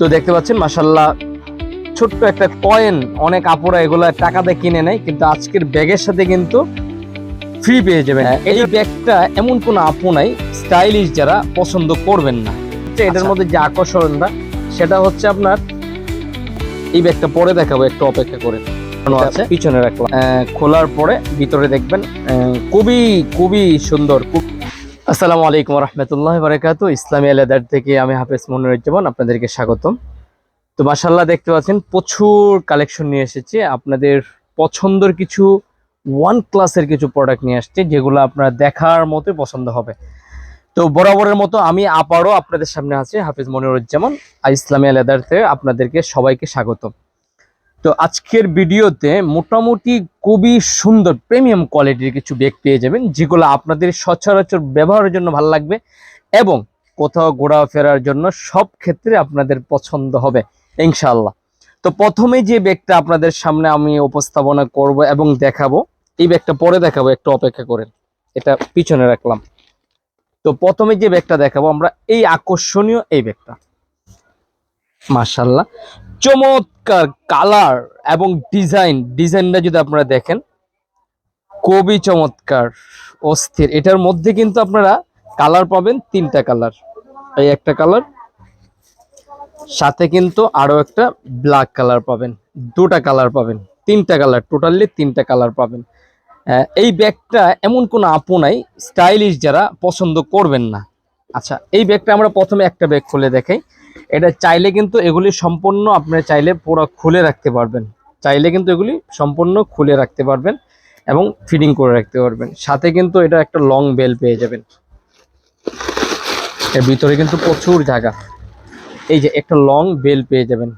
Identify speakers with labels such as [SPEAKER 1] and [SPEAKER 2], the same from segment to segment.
[SPEAKER 1] তো দেখতে পাচ্ছেন মাসাল্লাহ ছোট্ট একটা কয়েন অনেক আপুরা এগুলা টাকা দিয়ে কিনে নেয় কিন্তু আজকের ব্যাগের সাথে কিন্তু ফ্রি পেয়ে যাবেন। এই ব্যাগটা এমন কোন আপু নাই স্টাইলিশ যারা পছন্দ করবেন না। এটার মধ্যে যে আকর্ষণটা সেটা হচ্ছে আপনার এই ব্যাগটা পরে দেখাবো একটু অপেক্ষা করে। আছে পিছনে রাখলাম। খোলার পরে ভিতরে দেখবেন খুবই খুবই সুন্দর খুব আসসালামু আলাইকুম রহমতুল্লাহ বারাকাতু। ইসলামী আলাদার থেকে আমি হাফেজ মনিরুজ্জামান আপনাদেরকে স্বাগতম। তো মাসাল্লাহ দেখতে পাচ্ছেন, প্রচুর কালেকশন নিয়ে এসেছি। আপনাদের পছন্দের কিছু ওয়ান ক্লাসের কিছু প্রোডাক্ট নিয়ে আসছে, যেগুলো আপনারা দেখার মতোই পছন্দ হবে। তো বরাবরের মতো আমি আবারও আপনাদের সামনে আছি, হাফিজ মনিরুজ্জামান আর ইসলামী থেকে আপনাদেরকে সবাইকে স্বাগত তো আজকের ভিডিওতে মোটামুটি খুবই সুন্দর প্রিমিয়াম কোয়ালিটির কিছু ব্যাগ পেয়ে যাবেন, যেগুলো আপনাদের সচরাচর ব্যবহারের জন্য ভালো লাগবে এবং কোথাও ঘোরাফেরার জন্য সব ক্ষেত্রে আপনাদের পছন্দ হবে ইনশাল্লাহ তো প্রথমে যে ব্যাগটা আপনাদের সামনে আমি উপস্থাপনা করব এবং দেখাবো, এই ব্যাগটা পরে দেখাবো, একটু অপেক্ষা করেন, এটা পিছনে রাখলাম। তো প্রথমে যে ব্যাগটা দেখাবো, আমরা এই আকর্ষণীয় এই ব্যাগটা মাশাল্লাহ চমৎকার কালার এবং ডিজাইন ডিজাইনটা যদি আপনারা দেখেন, খুবই চমৎকার, অস্থির। এটার মধ্যে কিন্তু আপনারা কালার পাবেন তিনটা কালার এই একটা কালার সাথে কিন্তু আরও একটা ব্ল্যাক কালার পাবেন। দুটা কালার পাবেন। তিনটা কালার টোটালি তিনটা কালার পাবেন। এই ব্যাগটা এমন কোনো আপু নাই স্টাইলিশ যারা পছন্দ করবেন না। আচ্ছা এই ব্যাগটা আমরা প্রথমে একটা ব্যাগ খুলে দেখাই। এটা চাইলে কিন্তু এগুলি সম্পূর্ণ আপনারা চাইলে পুরো খুলে রাখতে পারবেন। চাইলে কিন্তু এগুলি সম্পূর্ণ খুলে রাখতে পারবেন এবং ফিটিং করে রাখতে পারবেন। সাথে কিন্তু এটা একটা লং বেল পেয়ে যাবেন। এর ভিতরে কিন্তু প্রচুর জায়গা এই যে একটা লং বেল পেয়ে যাবেন।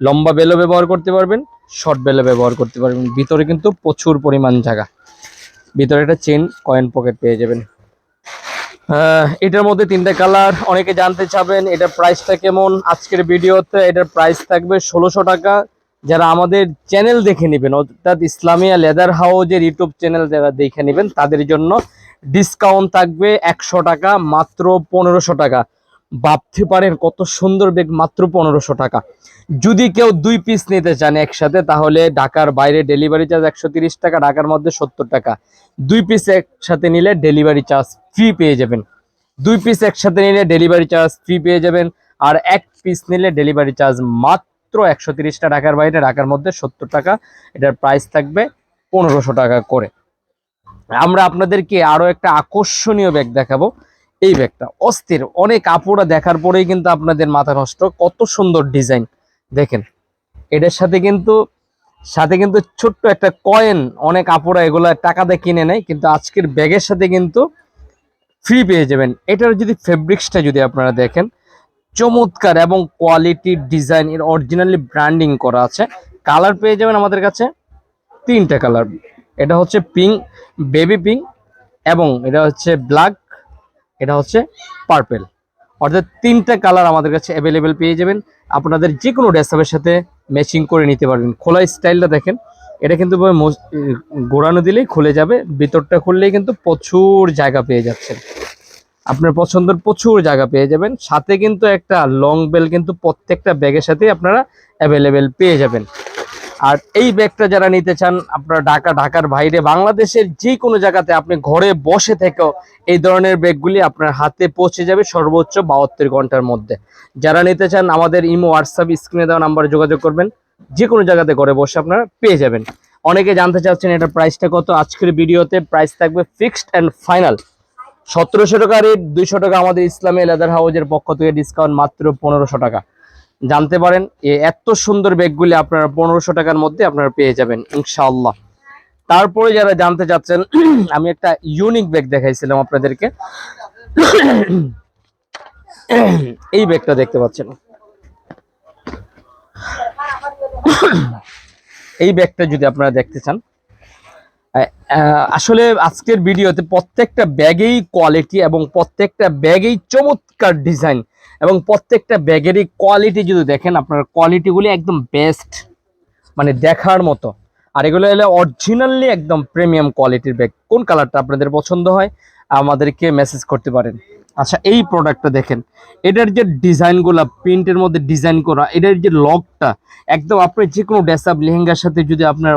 [SPEAKER 1] লম্বা বেলও ব্যবহার করতে পারবেন, শর্ট বেলও ব্যবহার করতে পারবেন। ভিতরে কিন্তু প্রচুর পরিমাণ জায়গা ভিতরে একটা চেন, কয়েন পকেট পেয়ে যাবেন। এটার মধ্যে তিনটা কালার, অনেকে জানতে চাবেন এটার প্রাইসটা কেমন। আজকের ভিডিওতে এটার প্রাইস থাকবে ষোলোশো টাকা। যারা আমাদের চ্যানেল দেখে নেবেন, অর্থাৎ ইসলামিয়া লেদার হাউজের ইউটিউব চ্যানেল যারা দেখে নেবেন, তাদের জন্য ডিসকাউন্ট থাকবে একশো টাকা, মাত্র পনেরোশো টাকা। ভাবতে পারেন কত সুন্দর বেগ মাত্র পনেরোশো টাকা। যদি কেউ দুই পিস নিতে চান একসাথে, তাহলে ঢাকার বাইরে ডেলিভারি চার্জ একশো টাকা, ঢাকার মধ্যে সত্তর টাকা। দুই পিস একসাথে নিলে ডেলিভারি চার্জ ফ্রি পেয়ে যাবেন। দুই পিস একসাথে নিলে ডেলিভারি চার্জ ফ্রি পেয়ে যাবেন। আর এক পিস নিলে ডেলিভারি চার্জ মাত্র একশো তিরিশটা ঢাকার বাইরে, ঢাকার মধ্যে সত্তর টাকা। এটার প্রাইস থাকবে পনেরোশো টাকা করে। আমরা আপনাদেরকে আরও একটা আকর্ষণীয় ব্যাগ দেখাবো। এই ব্যাগটা। অস্থির। অনেক আপুরা দেখার পরেই কিন্তু আপনাদের মাথা নষ্ট কত সুন্দর ডিজাইন। দেখেন, এটার সাথে কিন্তু সাথে কিন্তু ছোট্ট একটা কয়েন। অনেক আপুরা এগুলো টাকা দিয়ে কিনে নেয়, কিন্তু আজকের ব্যাগের সাথে কিন্তু ফ্রি পেয়ে যাবেন। এটার যদি ফেব্রিক্সটা যদি আপনারা দেখেন, চমৎকার এবং কোয়ালিটি ডিজাইন এর অরিজিনালি ব্র্যান্ডিং করা আছে। কালার পেয়ে যাবেন আমাদের কাছে তিনটা কালার এটা হচ্ছে পিঙ্ক বেবি পিঙ্ক এবং এটা হচ্ছে ব্ল্যাক এটা হচ্ছে পার্পেল অর্থাৎ তিনটা কালার আমাদের কাছে অ্যাভেলেবেল পেয়ে যাবেন। আপনাদের যে কোনো ড্রেসআপের সাথে ম্যাচিং করে নিতে পারবেন। খোলা স্টাইলটা দেখেন। এটা কিন্তু গোড়ানো দিলেই খুলে যাবে। ভিতরটা খুললেই কিন্তু প্রচুর জায়গা পেয়ে যাচ্ছেন। আপনার পছন্দের প্রচুর জায়গা পেয়ে যাবেন। সাথে কিন্তু একটা লং বেল কিন্তু প্রত্যেকটা ব্যাগের সাথে আপনারা অ্যাভেলেবেল পেয়ে যাবেন। আর এই ব্যাগটা যারা নিতে চান, আপনারা ঢাকা, ঢাকার বাইরে, বাংলাদেশের যে কোনো জায়গাতে আপনি ঘরে বসে থেকেও এই ধরনের ব্যাগগুলি আপনার হাতে পৌঁছে যাবে সর্বোচ্চ বাহাত্তর ঘণ্টার মধ্যে। যারা নিতে চান, আমাদের ইমো, হোয়াটসঅ্যাপ স্ক্রিনে দেওয়া নাম্বারে যোগাযোগ করবেন। যে কোনো জায়গাতে ঘরে বসে আপনারা পেয়ে যাবেন। অনেকে জানতে চাচ্ছেন এটার প্রাইসটা কত? আজকের ভিডিওতে প্রাইস থাকবে ফিক্সড অ্যান্ড ফাইনাল সতেরোশো টাকা রেট দুইশো টাকা আমাদের ইসলামী লেদার হাউজের পক্ষ থেকে ডিসকাউন্ট মাত্র পনেরোশো টাকা। জানতে পারেন এত সুন্দর ব্যাগগুলি আপনারা পনেরোশো টাকার মধ্যে আপনারা পেয়ে যাবেন, ইনশাআল্লাহ। তারপরে যারা জানতে চাচ্ছেন, আমি একটা ইউনিক ব্যাগ দেখাইছিলাম আপনাদেরকে। এই ব্যাগটা দেখতে পাচ্ছেন। এই ব্যাগটা যদি আপনারা দেখতে চান আসলে আজকের ভিডিওতে প্রত্যেকটা ব্যাগেই কোয়ালিটি এবং প্রত্যেকটা ব্যাগেই চমৎকার ডিজাইন এবং প্রত্যেকটা ব্যাগেরই কোয়ালিটি যদি দেখেন, আপনার কোয়ালিটিগুলি একদম বেস্ট মানে দেখার মতো। আর এগুলো হলো অরিজিনালি একদম প্রিমিয়াম কোয়ালিটির ব্যাগ কোন কালারটা আপনাদের পছন্দ হয়, আমাদেরকে মেসেজ করতে পারেন। আচ্ছা এই প্রোডাক্টটা দেখেন। এটার যে ডিজাইনগুলো প্রিন্টের মধ্যে ডিজাইন করা, এটার যে লকটা একদম আপনি যে কোনো ড্রেসআপ লেহেঙ্গার সাথে যদি আপনার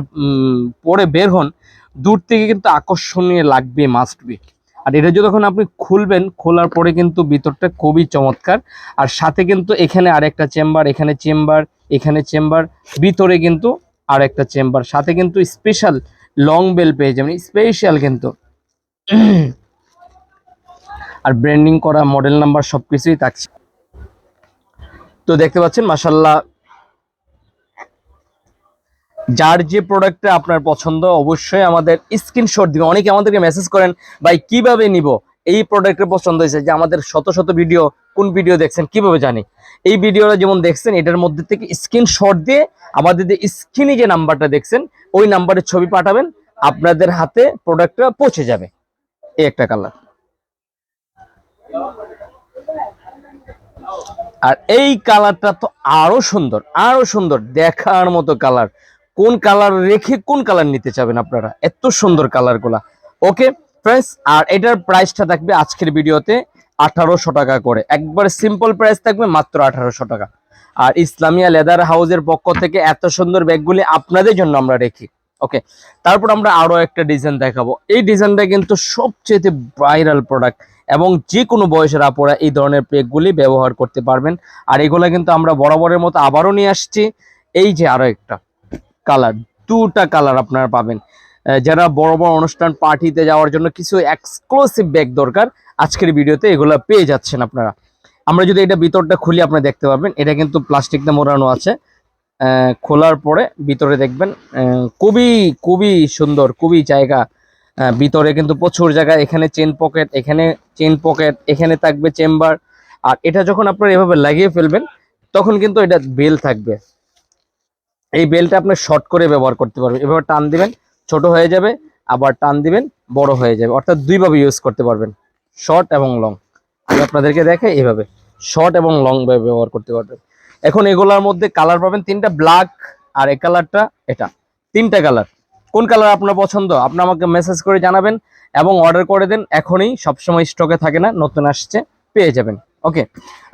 [SPEAKER 1] পরে বের হন, দূর থেকে কিন্তু আকর্ষণীয় লাগবে মাস্ট বি আর এটা যখন আপনি খুলবেন, খোলার পরে কিন্তু ভিতরটা খুবই চমৎকার। আর সাথে কিন্তু এখানে আরেকটা চেম্বার, এখানে চেম্বার এখানে চেম্বার, ভিতরে কিন্তু আরেকটা চেম্বার। সাথে কিন্তু স্পেশাল লং বেল পেয়ে যাবেন স্পেশাল কিন্তু। আর ব্র্যান্ডিং করা মডেল নাম্বার সব কিছুই থাকছে। তো দেখতে পাচ্ছেন মাসাল্লাহ যার যে প্রোডাক্টটা আপনার পছন্দ, অবশ্যই আমাদের স্ক্রিনশট দিবেন। অনেকে আমাদেরকে মেসেজ করেন, ভাই, কীভাবে নিব? এই প্রোডাক্টের পছন্দ হয়েছে যে আমাদের শত শত ভিডিও কোন ভিডিও দেখছেন, কীভাবে জানি। এই ভিডিওটা যেমন দেখছেন, এটার মধ্যে থেকে স্ক্রিনশট দিয়ে আমাদের যে স্ক্রিনে যে নাম্বারটা দেখছেন, ওই নাম্বারের ছবি পাঠাবেন, আপনাদের হাতে প্রোডাক্টটা পৌঁছে যাবে। এই একটা কালার আর এই কালারটা তো আরও সুন্দর আরও সুন্দর, দেখার মতো কালার কোন কালার রেখে কোন কালার নিতে চাবেন আপনারা? এত সুন্দর কালারগুলা। ওকে ফ্রেন্ডস আর এটার প্রাইসটা থাকবে আজকের ভিডিওতে আঠারোশো টাকা করে। একবার সিম্পল প্রাইস থাকবে মাত্র আঠারোশো টাকা। আর ইসলামিয়া লেদার হাউসের পক্ষ থেকে এত সুন্দর ব্যাগগুলি আপনাদের জন্য আমরা রেখি। ওকে, তারপর আমরা আরও একটা ডিজাইন দেখাবো। এই ডিজাইনটা কিন্তু সবচেয়ে ভাইরাল প্রোডাক্ট এবং যে কোনো বয়সের আপুরা এই ধরনের পেকগুলি ব্যবহার করতে পারবেন। আর এগুলো কিন্তু আমরা বরাবরের মতো আবারও নিয়ে আসছি। এই যে আরও একটা। কালার, দুটা কালার আপনারা পাবেন। যারা বড় বড় অনুষ্ঠান পার্টিতে যাওয়ার জন্য কিছু এক্সক্লুসিভ ব্যাগ দরকার, আজকের ভিডিওতে এগুলো পেয়ে যাচ্ছেন আপনারা। আমরা যদি এটা ভিতরটা খুলি, আপনারা দেখতে পাবেন, এটা কিন্তু প্লাস্টিকটা মোড়ানো আছে। খোলার পরে ভিতরে দেখবেন খুবই খুবই সুন্দর, খুবই জায়গা। ভিতরে কিন্তু প্রচুর জায়গা, এখানে চেন পকেট এখানে চেন পকেট এখানে থাকবে চেম্বার আর এটা যখন আপনারা এভাবে লাগিয়ে ফেলবেন, তখন কিন্তু এটা বেল থাকবে। এই বেলটা আপনি শর্ট করে ব্যবহার করতে পারবেন। এভাবে টান দিবেন, ছোট হয়ে যাবে, আবার টান দিবেন, বড় হয়ে যাবে। অর্থাৎ দুইভাবে ইউজ করতে পারবেন শর্ট এবং লং আমি আপনাদেরকে দেখাই এইভাবে শর্ট এবং লং ব্যবহার করতে পারবেন। এখন এগুলোর মধ্যে কালার পাবেন তিনটা ব্ল্যাক আর এই কালারটা এটা। তিনটা কালার কোন কালার আপনার পছন্দ? আপনি আমাকে মেসেজ করে জানাবেন এবং অর্ডার করে দেন। এখনই সবসময় স্টকে থাকে না, নতুন আসছে, পেয়ে যাবেন। ওকে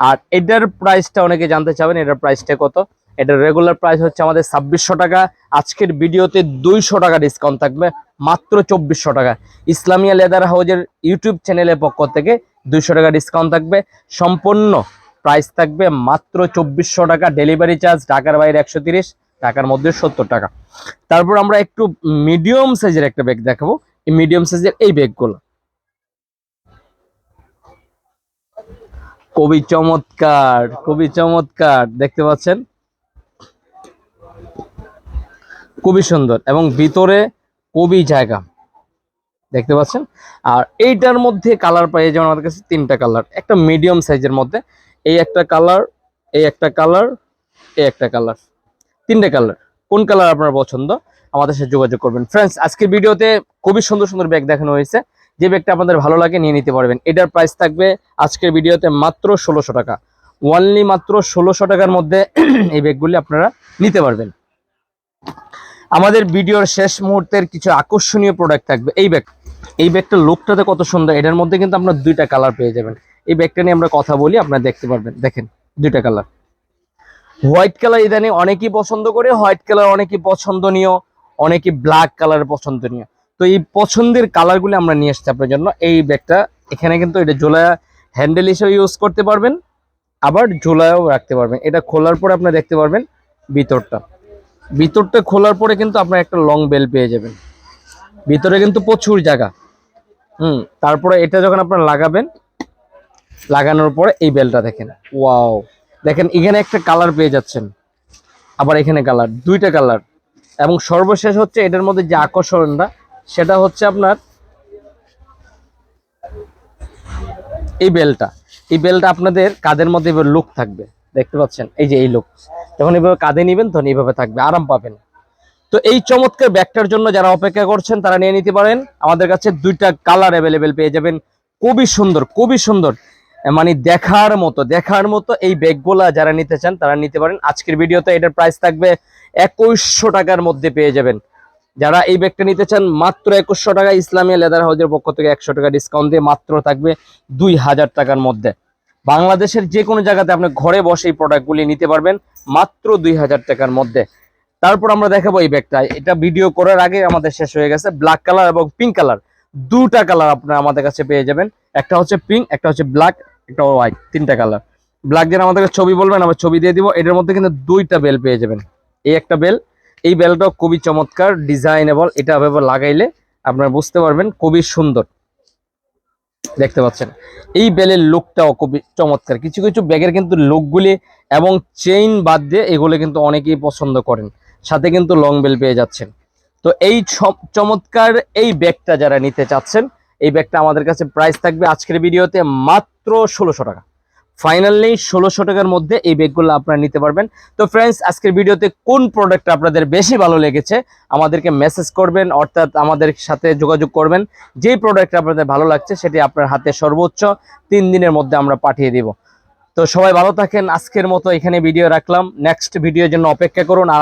[SPEAKER 1] আর এটার প্রাইসটা অনেকে জানতে চাবেন, এটার প্রাইসটা কত? এটার রেগুলার প্রাইস হচ্ছে আমাদের ছাব্বিশশো টাকা। আজকের ভিডিওতে দুইশো টাকা ডিসকাউন্ট থাকবে, মাত্র চব্বিশশো টাকা। ইসলামিয়া লেদার হাউজের ইউটিউব চ্যানেলের পক্ষ থেকে দুইশো টাকা ডিসকাউন্ট থাকবে। সম্পূর্ণ প্রাইস থাকবে মাত্র চব্বিশশো টাকা। ডেলিভারি চার্জ ঢাকার বাইরে একশো তিরিশ টাকার মধ্যে সত্তর টাকা। তারপর আমরা একটু মিডিয়াম সাইজের একটা ব্যাগ দেখাবো। এই মিডিয়াম সাইজের এই ব্যাগগুলো খুবই চমৎকার খুবই চমৎকার। দেখতে পাচ্ছেন? খুবই সুন্দর এবং ভিতরে খুবই জায়গা। দেখতে পাচ্ছেন? আর এইটার মধ্যে কালার পাই যেমন আমাদের কাছে তিনটা কালার একটা মিডিয়াম সাইজের মধ্যে, এই একটা কালার এই একটা কালার এই একটা কালার তিনটে কালার কোন কালার আপনার পছন্দ? আমাদের সাথে যোগাযোগ করবেন। ফ্রেন্ডস আজকের ভিডিওতে খুবই সুন্দর সুন্দর ব্যাগ দেখানো হয়েছে। যে ব্যাগটা আপনাদের ভালো লাগে নিয়ে নিতে পারবেন। এটার প্রাইস থাকবে আজকের ভিডিওতে মাত্র ষোলোশো টাকা। ওয়ানলি মাত্র ষোলোশো টাকার মধ্যে এই ব্যাগগুলি আপনারা নিতে পারবেন। আমাদের ভিডিওর শেষ মুহূর্তের কিছু আকর্ষণীয় প্রোডাক্ট থাকবে। এই ব্যাগ এই ব্যাগটা লুকটাতে কত সুন্দর, এটার মধ্যে কিন্তু আপনার দুইটা কালার পেয়ে যাবেন। এই ব্যাগটা নিয়ে আমরা কথা বলি, আপনারা দেখতে পারবেন। দেখেন, দুইটা কালার হোয়াইট কালার ইদানিং অনেকেই পছন্দ করে হোয়াইট কালার অনেকেই পছন্দনীয়, অনেকেই ব্ল্যাক কালার পছন্দনীয়। তো এই পছন্দের কালারগুলো আমরা নিয়ে আসছি আপনার জন্য। এই ব্যাগটা এখানে কিন্তু এটা জোলা হ্যান্ডেল হিসেবে ইউজ করতে পারবেন, আবার ঝোলায়ও রাখতে পারবেন। এটা খোলার পরে আপনি দেখতে পারবেন ভিতরটা। ভিতরটা খোলার পরে কিন্তু আপনার একটা লং বেল পেয়ে যাবেন। ভিতরে কিন্তু প্রচুর জায়গা। হুম, তারপরে এটা যখন আপনার লাগাবেন, লাগানোর পরে এই বেলটা দেখেন। ওয়াও দেখেন, এখানে একটা কালার পেয়ে যাচ্ছেন। আবার এখানে কালার দুইটা কালার এবং সর্বশেষ হচ্ছে এটার মধ্যে যে আকর্ষণটা, সেটা হচ্ছে আপনার এই বেলটা এই বেলটা আপনাদের কাদের মধ্যে এবার লুক থাকবে? দেখতে পাচ্ছেন? এই যে এই লোক। যখন এভাবে কাঁধে নিবেন, তখন এইভাবে থাকবে, আরাম পাবেন। তো এই চমৎকার ব্যাগটার জন্য যারা অপেক্ষা করছেন, তারা নিয়ে নিতে পারেন। আমাদের কাছে দুইটা কালার অ্যাভেলেবেল পেয়ে যাবেন। খুবই সুন্দর খুবই সুন্দর। মানে দেখার মতো দেখার মতো এই ব্যাগগুলা যারা নিতে চান, তারা নিতে পারেন। আজকের ভিডিওতে এটার প্রাইস থাকবে একুশশো টাকার মধ্যে পেয়ে যাবেন। যারা এই ব্যাগটা নিতে চান, মাত্র একুশশো টাকা ইসলামিয়া লেদার হাউজের পক্ষ থেকে একশো টাকা ডিসকাউন্ট দিয়ে মাত্র থাকবে দুই হাজার টাকার মধ্যে। বাংলাদেশের যে কোনো জায়গাতে আপনি ঘরে বসে এই প্রোডাক্টগুলি নিতে পারবেন মাত্র দুই হাজার টাকার মধ্যে। তারপর আমরা দেখাবো এই ব্যাগটা। এটা ভিডিও করার আগে আমাদের শেষ হয়ে গেছে। ব্ল্যাক কালার এবং পিঙ্ক কালার দুটা কালার আপনারা আমাদের কাছে পেয়ে যাবেন। একটা হচ্ছে পিঙ্ক একটা হচ্ছে ব্ল্যাক একটা হোয়াইট তিনটা কালার ব্ল্যাক যেন আমাদেরকে ছবি বলবেন, আমরা ছবি দিয়ে দিব। এটার মধ্যে কিন্তু দুইটা বেল পেয়ে যাবেন। এই একটা বেল এই বেলটাও খুবই চমৎকার ডিজাইনেবল এটা এভাবে লাগাইলে আপনারা বুঝতে পারবেন খুবই সুন্দর। দেখতে পাচ্ছেন। এই বেলের লোকটাও খুবই চমৎকার। কিছু কিছু ব্যাগের কিন্তু লোকগুলি এবং চেইন বাদ দিয়ে এগুলো কিন্তু অনেকেই পছন্দ করেন। সাথে কিন্তু লং বেল পেয়ে যাচ্ছেন। তো এই চমৎকার এই ব্যাগটা যারা নিতে চাচ্ছেন, এই ব্যাগটা আমাদের কাছে প্রাইস থাকবে আজকের ভিডিওতে মাত্র ষোলোশো টাকা। ফাইনালি ষোলোশো টাকার মধ্যে এই ব্যাগগুলো আপনারা নিতে পারবেন। তো ফ্রেন্ডস আজকের ভিডিওতে কোন প্রোডাক্ট আপনাদের বেশি ভালো লেগেছে, আমাদেরকে মেসেজ করবেন, অর্থাৎ আমাদের সাথে যোগাযোগ করবেন। যেই প্রোডাক্টটা আপনাদের ভালো লাগছে, সেটি আপনার হাতে সর্বোচ্চ তিন দিনের মধ্যে আমরা পাঠিয়ে দিব। তো সবাই ভালো থাকেন, আজকের মতো এখানে ভিডিও রাখলাম। নেক্সট ভিডিওর জন্য অপেক্ষা করুন, আর